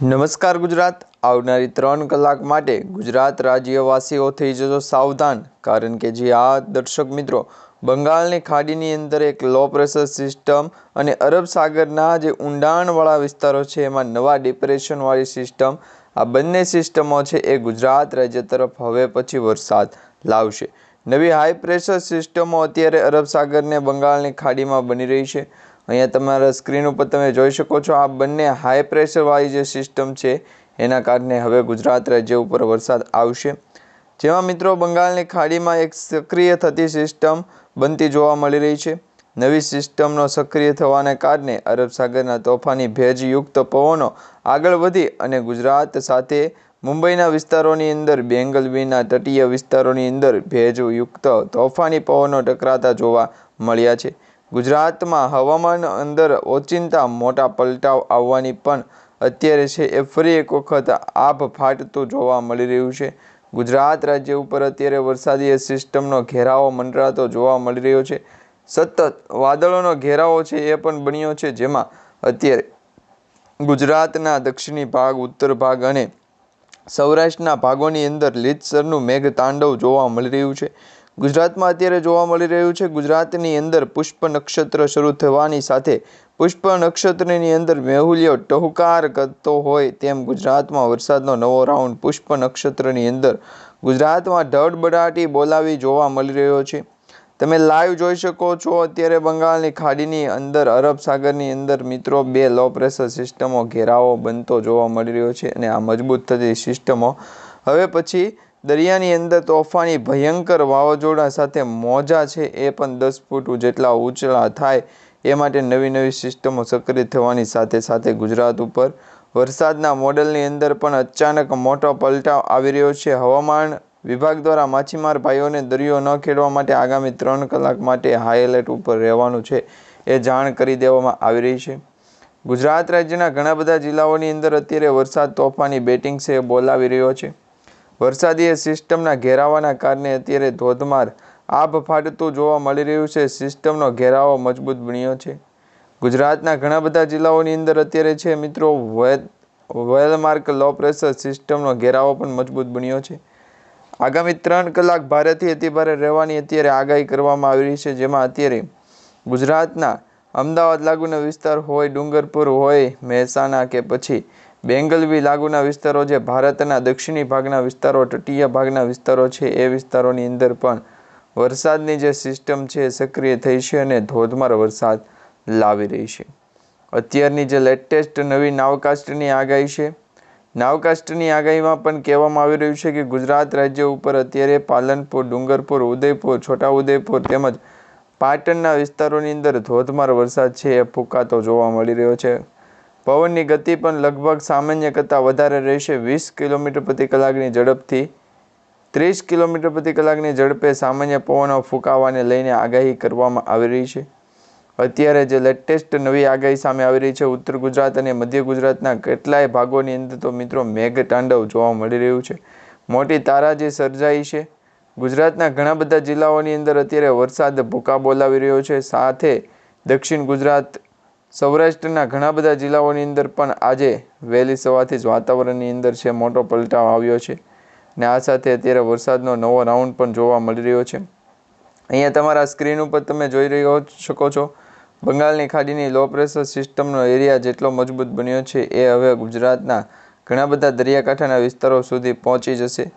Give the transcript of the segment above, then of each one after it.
નમસ્કાર ગુજરાત. આવનારી ત્રણ કલાક માટે ગુજરાત રાજ્યવાસીઓ થઈ જશો સાવધાન. કારણ કે જે આ દર્શક મિત્રો, બંગાળની ખાડીની અંદર એક લો પ્રેશર સિસ્ટમ અને અરબ સાગરના જે ઊંડાણવાળા વિસ્તારો છે, એમાં નવા ડિપ્રેશનવાળી સિસ્ટમ આ બંને સિસ્ટમો છે એ ગુજરાત રાજ્ય તરફ હવે પછી વરસાદ લાવશે. નવી હાઈ પ્રેશર સિસ્ટમો અત્યારે અરબ સાગરને બંગાળની ખાડીમાં બની રહી છે. અહીંયા તમારા સ્ક્રીન ઉપર તમે જોઈ શકો છો, આ બંને હાઈ પ્રેશરવાળી જે સિસ્ટમ છે, એના કારણે હવે ગુજરાત રાજ્ય ઉપર વરસાદ આવશે. જેમાં મિત્રો, બંગાળની ખાડીમાં એક સક્રિય થતી સિસ્ટમ બનતી જોવા મળી રહી છે. નવી સિસ્ટમનો સક્રિય થવાને કારણે અરબ સાગરના તોફાની ભેજયુક્ત પવનો આગળ વધી અને ગુજરાત સાથે મુંબઈના વિસ્તારોની અંદર બેંગલવીના તટીય વિસ્તારોની અંદર ભેજયુક્ત તોફાની પવનો ટકરાતા જોવા મળ્યા છે. ગુજરાતમાં હવામાન અંદર ઓચિંતા, મોટા પલટાવ આવવાની પણ અત્યારે છે એ ફરી એક વખત આભ ફાટતું જોવા મળી રહ્યું છે. ગુજરાત રાજ્ય ઉપર અત્યારે વરસાદી સિસ્ટમનો ઘેરાવો મંડરાતો જોવા મળી રહ્યો છે. સતત વાદળોનો ઘેરાવો છે એ પણ બન્યો છે, જેમાં અત્યારે ગુજરાતના દક્ષિણી ભાગ, ઉત્તર ભાગ અને સૌરાષ્ટ્રના ભાગોની અંદર લીતસરનું મેઘ તાંડવ જોવા મળી રહ્યું છે. ગુજરાતમાં અત્યારે જોવા મળી રહ્યું છે, ગુજરાતની અંદર પુષ્પ નક્ષત્ર શરૂ થવાની સાથે પુષ્પ નક્ષત્રની અંદર મેહુલિયો ટહુકાર કરતો હોય તેમ ગુજરાતમાં વરસાદનો નવો રાઉન્ડ પુષ્પ નક્ષત્રની અંદર ગુજરાતમાં ધડબડાટી બોલાવી જોવા મળી રહ્યો છે. તમે લાઈવ જોઈ શકો છો, અત્યારે બંગાળની ખાડીની અંદર, અરબ સાગરની અંદર મિત્રો બે લો પ્રેશર સિસ્ટમો ઘેરાવો બનતો જોવા મળી રહ્યો છે અને આ મજબૂત થતી સિસ્ટમો હવે પછી દરિયાની અંદર તોફાની ભયંકર વાવાઝોડા સાથે મોજા છે, એ પણ દસ ફૂટ જેટલા ઊંચા થાય, એ માટે નવી નવી સિસ્ટમો સક્રિય થવાની સાથે સાથે ગુજરાત ઉપર વરસાદના મોડલની અંદર પણ અચાનક મોટો પલટાવ આવી રહ્યો છે. હવામાન વિભાગ દ્વારા માછીમાર ભાઈઓને દરિયો ન ખેડવા માટે આગામી ત્રણ કલાક માટે હાઈ એલર્ટ ઉપર રહેવાનું છે, એ જાણ કરી દેવામાં આવી રહી છે. ગુજરાત રાજ્યના ઘણા બધા જિલ્લાઓની અંદર અત્યારે વરસાદ તોફાની બેટિંગ છે એ બોલાવી રહ્યો છે. વરસાદી સિસ્ટમના ઘેરાવાના કારણે અત્યારે ધોધમાર આભ ફાટતું જોવા મળી રહ્યું છે. સિસ્ટમનો ઘેરાવો મજબૂત બન્યો છે. ગુજરાતના ઘણા બધા જિલ્લાઓની અંદર અત્યારે છે મિત્રો વેલમાર્ક લો પ્રેશર સિસ્ટમનો ઘેરાવો પણ મજબૂત બન્યો છે. આગામી ત્રણ કલાક ભારેથી અતિભારે રહેવાની અત્યારે આગાહી કરવામાં આવી રહી છે, જેમાં અત્યારે ગુજરાતના અમદાવાદ લાગુના વિસ્તાર હોય, ડુંગરપુર હોય, મહેસાણા કે પછી બેંગલવી લાગુના વિસ્તારો જે ભારતના દક્ષિણી ભાગના વિસ્તારો, તટીય ભાગના વિસ્તારો છે. એ વિસ્તારોની અંદર પણ વરસાદની જે સિસ્ટમ છે સક્રિય થઈ છે અને ધોધમાર વરસાદ લાવી રહી છે. અત્યારની જે લેટેસ્ટ નવી નાવકાસ્ટની આગાહી છે, નાવકાસ્ટની આગાહીમાં પણ કહેવામાં આવી રહ્યું છે કે ગુજરાત રાજ્ય ઉપર અત્યારે પાલનપુર, ડુંગરપુર, ઉદયપુર, છોટાઉદેપુર તેમજ પાટણના વિસ્તારોની અંદર ધોધમાર વરસાદ છે એ ફૂંકાતો જોવા મળી રહ્યો છે. પવનની ગતિ પણ લગભગ સામાન્ય કરતાં વધારે રહેશે. વીસ કિલોમીટર પ્રતિ કલાકની ઝડપથી ત્રીસ કિલોમીટર પ્રતિ કલાકની ઝડપે સામાન્ય પવનો ફૂંકાવાને લઈને આગાહી કરવામાં આવી રહી છે. અત્યારે જે લેટેસ્ટ નવી આગાહી સામે આવી રહી છે, ઉત્તર ગુજરાત અને મધ્ય ગુજરાતના કેટલાય ભાગોની અંદર તો મિત્રો મેઘ તાંડવ જોવા મળી રહ્યું છે. મોટી તારાજી સર્જાઈ છે. ગુજરાતના ઘણા બધા જિલ્લાઓની અંદર અત્યારે વરસાદ ભૂકા બોલાવી રહ્યો છે. સાથે દક્ષિણ ગુજરાત સૌરાષ્ટ્રના ઘણા બધા જિલ્લાઓની અંદર પણ આજે વહેલી સવારથી જ વાતાવરણની અંદર છે મોટો પલટાવ આવ્યો છે. ને આ સાથે અત્યારે વરસાદનો નવો રાઉન્ડ પણ જોવા મળી રહ્યો છે. અહીંયા તમારા સ્ક્રીન ઉપર તમે જોઈ રહ્યો શકો છો, બંગાળની ખાડીની લો પ્રેશર સિસ્ટમનો એરિયા જેટલો મજબૂત બન્યો છે એ હવે ગુજરાતના ઘણા બધા દરિયાકાંઠાના વિસ્તારો સુધી પહોંચી જશે.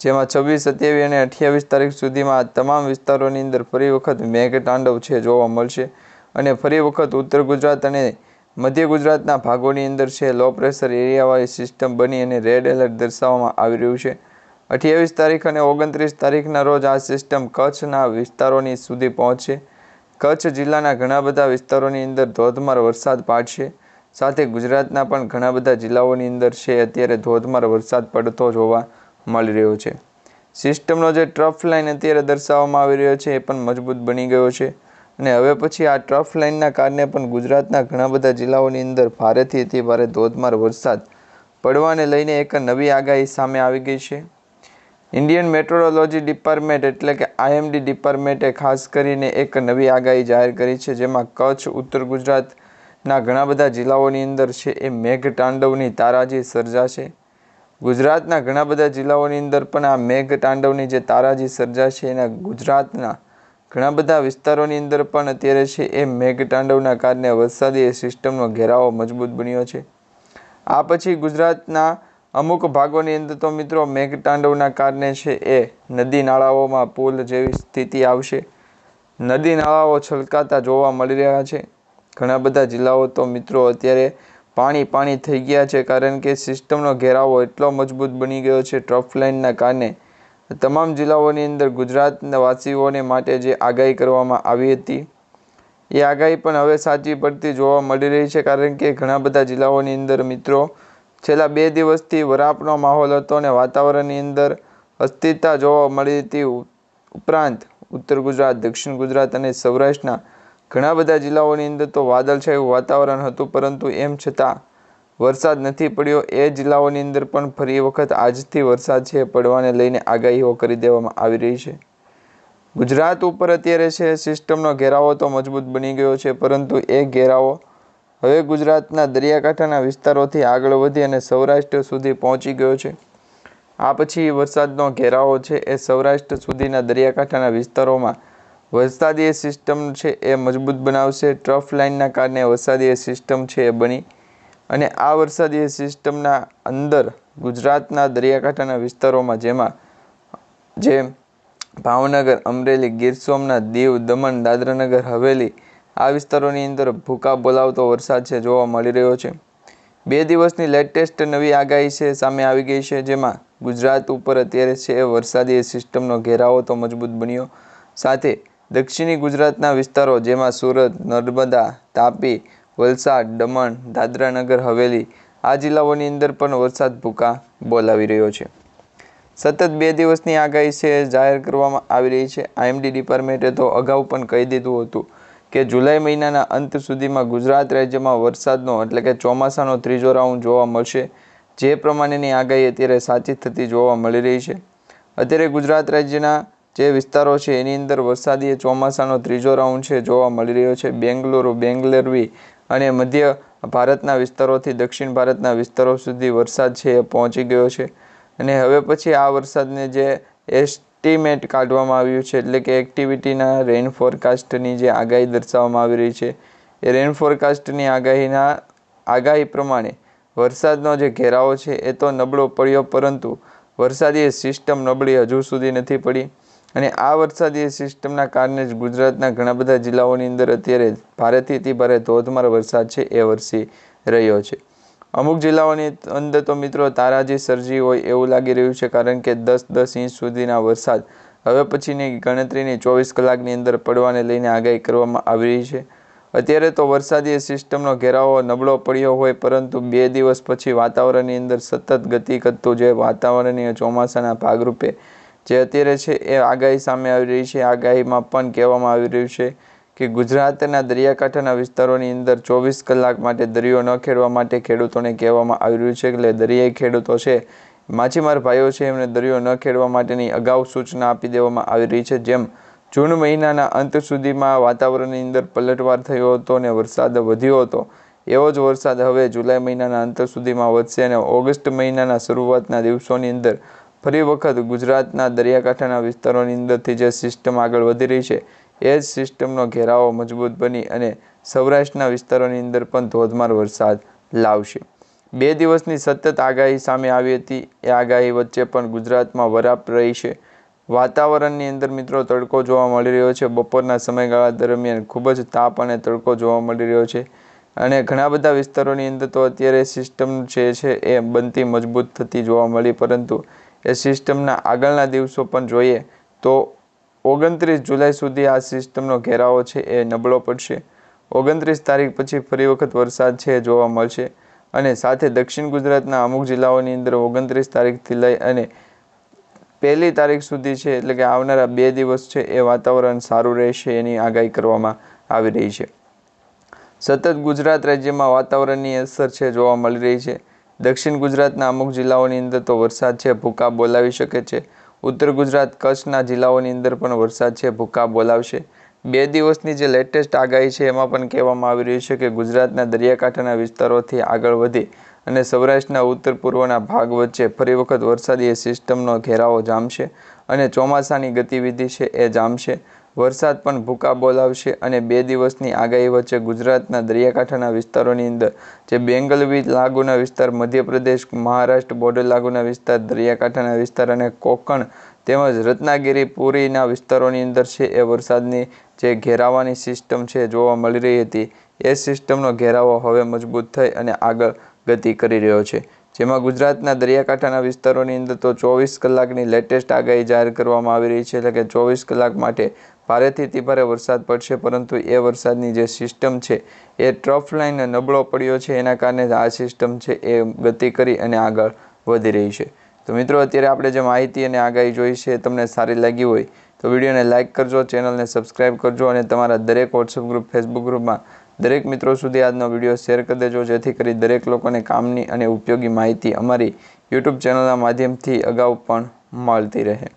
જેમાં છવ્વીસ, સત્યાવીસ અને અઠ્યાવીસ તારીખ સુધીમાં તમામ વિસ્તારોની અંદર ફરી વખત મેઘતાંડવ છે જોવા મળશે. અને ફરી વખત ઉત્તર ગુજરાત અને મધ્ય ગુજરાતના ભાગોની અંદર છે. લો પ્રેશર એરિયાવાળી સિસ્ટમ બની અને રેડ એલર્ટ દર્શાવવામાં આવી રહ્યું છે. અઠ્યાવીસ તારીખ અને ઓગણત્રીસ તારીખના રોજ આ સિસ્ટમ કચ્છના વિસ્તારોની સુધી પહોંચશે. કચ્છ જિલ્લાના ઘણા બધા વિસ્તારોની અંદર ધોધમાર વરસાદ પાડશે. સાથે ગુજરાતના પણ ઘણા બધા જિલ્લાઓની અંદર છે. અત્યારે ધોધમાર વરસાદ પડતો જોવા મળી રહ્યો છે. સિસ્ટમનો જે ટ્રફ લાઇન અત્યારે દર્શાવવામાં આવી રહ્યો છે, એ પણ મજબૂત બની ગયો છે. અને હવે પછી આ ટ્રફ લાઇનના કારણે પણ ગુજરાતના ઘણા બધા જિલ્લાઓની અંદર ભારેથી અતિ ભારે ધોધમાર વરસાદ પડવાને લઈને એક નવી આગાહી સામે આવી ગઈ છે. ઇન્ડિયન મેટ્રોલોજી ડિપાર્ટમેન્ટ એટલે કે આઈએમડી ડિપાર્ટમેન્ટે ખાસ કરીને એક નવી આગાહી જાહેર કરી છે, જેમાં કચ્છ, ઉત્તર ગુજરાતના ઘણા બધા જિલ્લાઓની અંદર છે એ મેઘ તાંડવની તારાજી સર્જાશે. ગુજરાતના ઘણા બધા જિલ્લાઓની અંદર પણ આ મેઘ તાંડવની જે તારાજી સર્જાશે એના ગુજરાતના ઘણા બધા વિસ્તારોની અંદર પણ અત્યારે છે એ મેઘતાંડવના કારણે વરસાદી સિસ્ટમનો ઘેરાવો મજબૂત બન્યો છે. આ પછી ગુજરાતના અમુક ભાગોની અંદર તો મિત્રો મેઘતાંડવના કારણે છે એ નદી નાળાઓમાં પુલ જેવી સ્થિતિ આવશે. નદી નાળાઓ છલકાતા જોવા મળી રહ્યા છે. ઘણા બધા જિલ્લાઓ તો મિત્રો અત્યારે પાણી પાણી થઈ ગયા છે કારણ કે સિસ્ટમનો ઘેરાવો એટલો મજબૂત બની ગયો છે ટ્રફ લાઇનના કારણે. તમામ જિલ્લાઓની અંદર ગુજરાતના વાસીઓને માટે જે આગાહી કરવામાં આવી હતી, એ આગાહી પણ હવે સાચી પડતી જોવા મળી રહી છે, કારણ કે ઘણા બધા જિલ્લાઓની અંદર મિત્રો છેલ્લા બે દિવસથી વરાપનો માહોલ હતો અને વાતાવરણની અંદર અસ્થિરતા જોવા મળી હતી. ઉપરાંત ઉત્તર ગુજરાત, દક્ષિણ ગુજરાત અને સૌરાષ્ટ્રના ઘણા બધા જિલ્લાઓની અંદર તો વાદળછાયું વાતાવરણ હતું, પરંતુ એમ છતાં વરસાદ નથી પડ્યો, એ જિલ્લાઓની અંદર પણ ફરી વખત આજથી વરસાદ છે પડવાને લઈને આગાહીઓ કરી દેવામાં આવી રહી છે. ગુજરાત ઉપર અત્યારે છે, સિસ્ટમનો ઘેરાવો તો મજબૂત બની ગયો છે, પરંતુ એ ઘેરાવો હવે ગુજરાતના દરિયાકાંઠાના વિસ્તારોથી આગળ વધી અને સૌરાષ્ટ્ર સુધી પહોંચી ગયો છે. આ પછી વરસાદનો ઘેરાવો છે, એ સૌરાષ્ટ્ર સુધીના દરિયાકાંઠાના વિસ્તારોમાં વરસાદીય સિસ્ટમ છે, એ મજબૂત બનાવશે, ટ્રફ લાઇનના કારણે વરસાદીય સિસ્ટમ છે, એ બની અને આ વરસાદી સિસ્ટમના અંદર ગુજરાતના દરિયાકાંઠાના વિસ્તારોમાં જેમાં જે ભાવનગર, અમરેલી, ગીર સોમનાથ, દીવ, દમણ, દાદરાનગર, હવેલી આ વિસ્તારોની અંદર ભૂકા બોલાવતો વરસાદ છે જોવા મળી રહ્યો છે. બે દિવસની લેટેસ્ટ નવી આગાહી છે, સામે આવી ગઈ છે જેમાં ગુજરાત ઉપર અત્યારે છે વરસાદી સિસ્ટમનો ઘેરાવો તો મજબૂત બન્યો. સાથે દક્ષિણી ગુજરાતના વિસ્તારો જેમાં સુરત, નર્મદા, તાપી વલસાડ, દમણ, દાદરાનગર, હવેલી આ જિલ્લાઓની અંદર પણ વરસાદ ભૂકા બોલાવી રહ્યો છે. સતત બે દિવસની આગાહી છે, જાહેર કરવામાં આવી રહી છે. આઈએમડી ડિપાર્ટમેન્ટે તો અગાઉ પણ કહી દીધું હતું કે જુલાઈ મહિનાના અંત સુધીમાં ગુજરાત રાજ્યમાં વરસાદનો એટલે કે ચોમાસાનો ત્રીજો રાઉન્ડ જોવા મળશે. જે પ્રમાણેની આગાહી અત્યારે સાચી થતી જોવા મળી રહી છે. અત્યારે ગુજરાત રાજ્યના જે વિસ્તારો છે, એની અંદર વરસાદી ચોમાસાનો ત્રીજો રાઉન્ડ છે, જોવા મળી રહ્યો છે. બેંગલુરુ, બેંગલરવી અને મધ્ય ભારતના વિસ્તારોથી દક્ષિણ ભારતના વિસ્તારો સુધી વરસાદ છે એ પહોંચી ગયો છે. અને હવે પછી આ વરસાદને જે એસ એસ્ટિમેટ કાઢવામાં આવ્યું છે, એટલે કે એક્ટિવિટીના રેન ફોરકાસ્ટની જે આગાહી દર્શાવવામાં આવી રહી છે, એ રેન ફોરકાસ્ટની આગાહીના, આગાહી પ્રમાણે વરસાદનો જે ઘેરાવો છે એ તો નબળો પડ્યો, પરંતુ વરસાદી સિસ્ટમ નબળી હજુ સુધી નથી પડી. અને આ વરસાદી સિસ્ટમના કારણે જ ગુજરાતના ઘણા બધા જિલ્લાઓની અંદર અત્યારે ભારેથી અતિ ભારે ધોધમાર વરસાદ છે એ વરસી રહ્યો છે. અમુક જિલ્લાઓની અંદર તો મિત્રો તારાજી સર્જી હોય એવું લાગી રહ્યું છે કારણ કે દસ દસ ઇંચ સુધીના વરસાદ હવે પછીની ગણતરીની ચોવીસ કલાકની અંદર પડવાને લઈને આગાહી કરવામાં આવી રહી છે. અત્યારે તો વરસાદી સિસ્ટમનો ઘેરાવો નબળો પડ્યો હોય પરંતુ બે દિવસ પછી વાતાવરણની અંદર સતત ગતિ કરતું જે વાતાવરણીય ચોમાસાના ભાગરૂપે જે અત્યારે છે એ આગાહી સામે આવી રહી છે. આગાહીમાં પણ કહેવામાં આવી રહ્યું છે કે ગુજરાતના દરિયાકાંઠાના વિસ્તારોની અંદર ચોવીસ કલાક માટે દરિયો ન ખેડવા માટે ખેડૂતોને કહેવામાં આવી રહ્યું છે. એટલે દરિયાઈ ખેડૂતો છે, માછીમાર ભાઈઓ છે, એમને દરિયો ન ખેડવા માટેની અગાઉ સૂચના આપી દેવામાં આવી રહી છે. જેમ જૂન મહિનાના અંત સુધીમાં વાતાવરણની અંદર પલટવાર થયો હતો અને વરસાદ વધ્યો હતો, એવો જ વરસાદ હવે જુલાઈ મહિનાના અંત સુધીમાં વધશે અને ઓગસ્ટ મહિનાના શરૂઆતના દિવસોની અંદર ફરી વખત ગુજરાતના દરિયાકાંઠાના વિસ્તારોની અંદરથી જે સિસ્ટમ આગળ વધી રહી છે, એ જ સિસ્ટમનો ઘેરાવો મજબૂત બની અને સૌરાષ્ટ્રના વિસ્તારોની અંદર પણ ધોધમાર વરસાદ લાવશે. બે દિવસની સતત આગાહી સામે આવી હતી. એ આગાહી વચ્ચે પણ ગુજરાતમાં વરાપ રહી છે. વાતાવરણની અંદર મિત્રો તડકો જોવા મળી રહ્યો છે. બપોરના સમયગાળા દરમિયાન ખૂબ જ તાપ અને તડકો જોવા મળી રહ્યો છે. અને ઘણા બધા વિસ્તારોની અંદર તો અત્યારે સિસ્ટમ જે છે, એ બનતી મજબૂત થતી જોવા મળી, પરંતુ એ સિસ્ટમના આગળના દિવસો પણ જોઈએ તો ઓગણત્રીસ જુલાઈ સુધી આ સિસ્ટમનો ઘેરાવો છે એ નબળો પડશે. ઓગણત્રીસ તારીખ પછી ફરી વખત વરસાદ છે જોવા મળશે અને સાથે દક્ષિણ ગુજરાતના અમુક જિલ્લાઓની અંદર ઓગણત્રીસ તારીખથી લઈ અને પહેલી તારીખ સુધી છે એટલે કે આવનારા બે દિવસ છે એ વાતાવરણ સારું રહેશે એની આગાહી કરવામાં આવી રહી છે. સતત ગુજરાત રાજ્યમાં વાતાવરણની અસર છે જોવા મળી રહી છે. દક્ષિણ ગુજરાતના અમુક જિલ્લાઓની અંદર તો વરસાદ છે ભૂકા બોલાવી શકે છે. ઉત્તર ગુજરાત કચ્છના જિલ્લાઓની અંદર પણ વરસાદ છે ભૂકા બોલાવશે. બે દિવસની જે લેટેસ્ટ આગાહી છે, એમાં પણ કહેવામાં આવી રહ્યું છે કે ગુજરાતના દરિયાકાંઠાના વિસ્તારોથી આગળ વધી અને સૌરાષ્ટ્રના ઉત્તર પૂર્વના ભાગ વચ્ચે ફરી વખત વરસાદી સિસ્ટમનો ઘેરાવો જામશે અને ચોમાસાની ગતિવિધિ છે, એ જામશે. વરસાદ પણ ભૂકા બોલાવશે અને બે દિવસની આગાહી વચ્ચે ગુજરાતના દરિયાકાંઠાના વિસ્તારોની અંદર જે બેંગલ બીચ લાગુના વિસ્તાર, મધ્યપ્રદેશ, મહારાષ્ટ્ર બોર્ડર લાગુના વિસ્તાર, દરિયાકાંઠાના વિસ્તાર અને કોકણ તેમજ રત્નાગીરી, પુરીના વિસ્તારોની અંદર છે એ વરસાદની જે ઘેરાવાની સિસ્ટમ છે જોવા મળી રહી હતી. એ સિસ્ટમનો ઘેરાવો હવે મજબૂત થઈ અને આગળ ગતિ કરી રહ્યો છે. જેમાં ગુજરાતના દરિયાકાંઠાના વિસ્તારોની અંદર તો ચોવીસ કલાકની લેટેસ્ટ આગાહી જાહેર કરવામાં આવી રહી છે, એટલે કે ચોવીસ કલાક માટે ભારેથી અતિભારે વરસાદ પડશે, પરંતુ એ વરસાદની જે સિસ્ટમ છે, એ ટ્રફ લાઇન નબળો પડ્યો છે. એના કારણે આ સિસ્ટમ છે, એ ગતિ કરી અને આગળ વધી રહી છે. તો મિત્રો, અત્યારે આપણે જે માહિતી અને આગાહી જોઈ છે તમને સારી લાગી હોય, તો વિડીયોને લાઇક કરજો, ચેનલને સબસ્ક્રાઇબ કરજો અને તમારા દરેક વોટ્સઅપ ગ્રુપ ફેસબુક ગ્રુપમાં દરેક મિત્રો સુધી આજનો વીડિયો શેર કરી દેજો, જેથી કરી દરેક લોકોને કામની અને ઉપયોગી માહિતી અમારી યુટ્યુબ ચેનલના માધ્યમથી અગાઉ પણ મળતી રહે.